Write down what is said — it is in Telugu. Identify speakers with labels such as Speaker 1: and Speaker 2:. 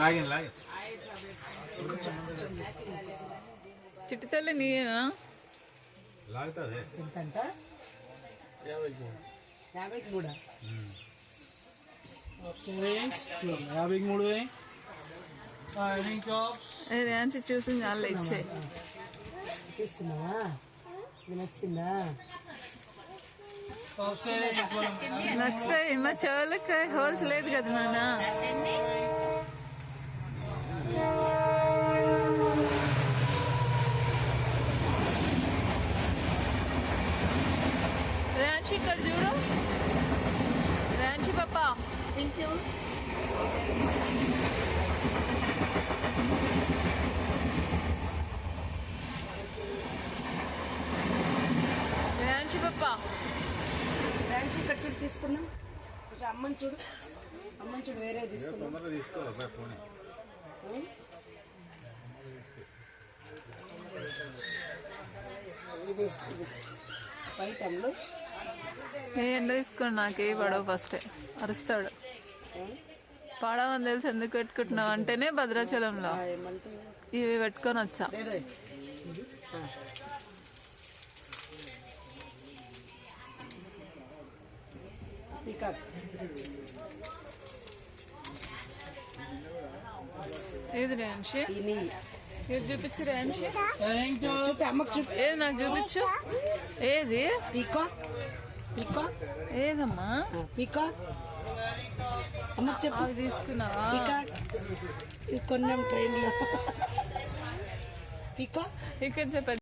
Speaker 1: లాగిన్ లాగిన్
Speaker 2: చిట్టి తల్లి నీయేనా?
Speaker 1: లాగుతుంది
Speaker 3: ఎంతంట? యాభైకి
Speaker 4: మూడు?
Speaker 2: చూసి చాలా ఇచ్చే.
Speaker 3: నచ్చిందా?
Speaker 2: నచ్చుతాయి మా చెవులకి హోల్స్ లేదు కదా నాన్న. ర్యాంచి ఇక్కడ చూడు. ర్యాంచి పాపా. ర్యాంచి పాపా.
Speaker 3: బ్రాంచ్ ఇక్కడ చూడు తీసుకుందాం. కొంచెం అమ్మని చూడు. అమ్మని చూడు వేరే తీసుకుందాం.
Speaker 1: తీసుకోవాలి పోనీ.
Speaker 3: ఇది ఇది వైట్
Speaker 2: ఏ ఎండ తీసుకొని నాకే పడవ ఫస్ట్ అరుస్తాడు. పాడమని తెలిసి ఎందుకు పెట్టుకుంటున్నావు అంటేనే భద్రాచలంలో. ఇవి పెట్టుకొని వచ్చా. ఏది
Speaker 3: ఇది
Speaker 2: చూపించు
Speaker 3: చూపి.
Speaker 2: ఏది నాకు చూపించు? ఏది?
Speaker 3: పీకాక్. పీకాక్
Speaker 2: ఏదమ్మా?
Speaker 3: పీకాక్ అమ్మకు చెప్పు. పీకాక్ ఇవి కొన్నాం ట్రైన్లో. పీకాక్
Speaker 2: ఇక్కడ చెప్ప